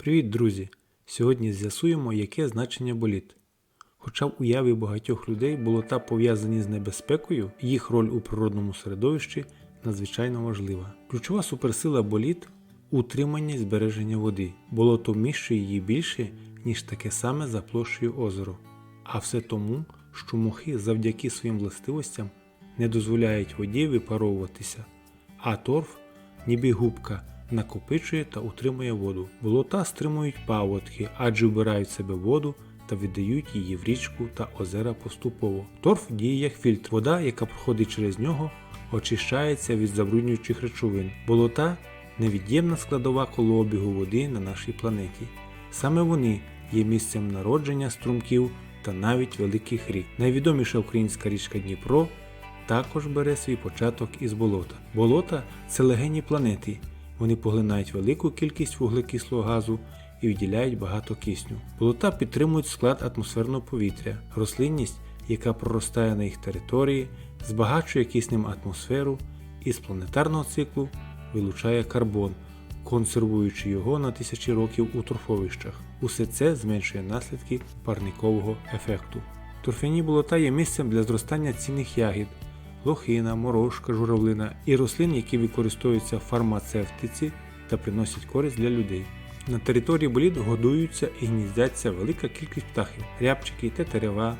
Привіт, друзі! Сьогодні з'ясуємо, яке значення боліт. Хоча в уяві багатьох людей болота пов'язані з небезпекою, їх роль у природному середовищі надзвичайно важлива. Ключова суперсила боліт утримання і збереження води. Болото вміщує її більше, ніж таке саме за площею озеро. А все тому, що мохи завдяки своїм властивостям не дозволяють воді випаровуватися, а торф, ніби губка, накопичує та утримує воду. Болота стримують паводки, адже вбирають себе воду та віддають її в річку та озера поступово. Торф діє як фільтр. Вода, яка проходить через нього, очищається від забруднюючих речовин. Болота невід'ємна складова колообігу води на нашій планеті. Саме вони є місцем народження струмків та навіть великих рік. Найвідоміша українська річка Дніпро також бере свій початок із болота. Болота це легені планети. Вони поглинають велику кількість вуглекислого газу і виділяють багато кисню. Болота підтримують склад атмосферного повітря, рослинність, яка проростає на їх території, збагачує киснем атмосферу і з планетарного циклу вилучає карбон, консервуючи його на тисячі років у торфовищах. Усе це зменшує наслідки парникового ефекту. Торфяні болота є місцем для зростання цінних ягід, лохина, морошка, журавлина і рослин, які використовуються в фармацевтиці та приносять користь для людей. На території боліт годуються і гніздяться велика кількість птахів: рябчики, тетерева,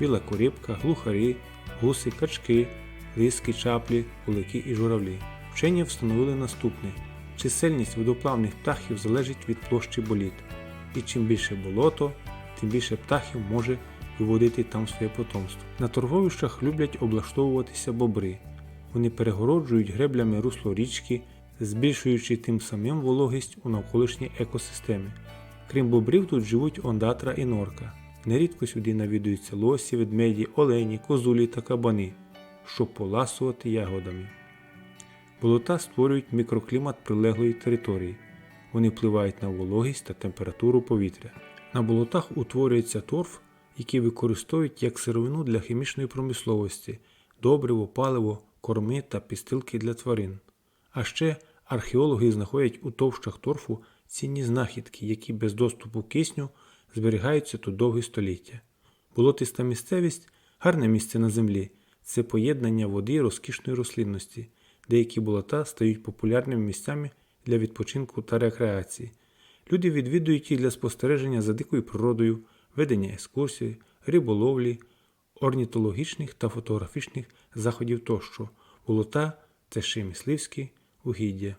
біла корібка, глухарі, гуси, качки, лиски, чаплі, кулики і журавлі. Вчені встановили наступне: чисельність водоплавних птахів залежить від площі боліт, і чим більше болото, тим більше птахів може виводити там своє потомство. На торговищах люблять облаштовуватися бобри. Вони перегороджують греблями русло річки, збільшуючи тим самим вологість у навколишній екосистемі. Крім бобрів, тут живуть ондатра і норка. Нерідко сюди навідуються лосі, ведмеді, олені, козулі та кабани, щоб поласувати ягодами. Болота створюють мікроклімат прилеглої території. Вони впливають на вологість та температуру повітря. На болотах утворюється торф, який використовують як сировину для хімічної промисловості, добриво, паливо, корми та підстилки для тварин. А ще археологи знаходять у товщах торфу цінні знахідки, які без доступу кисню зберігаються тут довгі століття. Болотиста місцевість гарне місце на землі це поєднання води розкішної рослинності. Деякі болота стають популярними місцями для відпочинку та рекреації. Люди відвідують їх для спостереження за дикою природою, ведення екскурсій, риболовлі, орнітологічних та фотографічних заходів тощо. Болота це ще мисливські угіддя.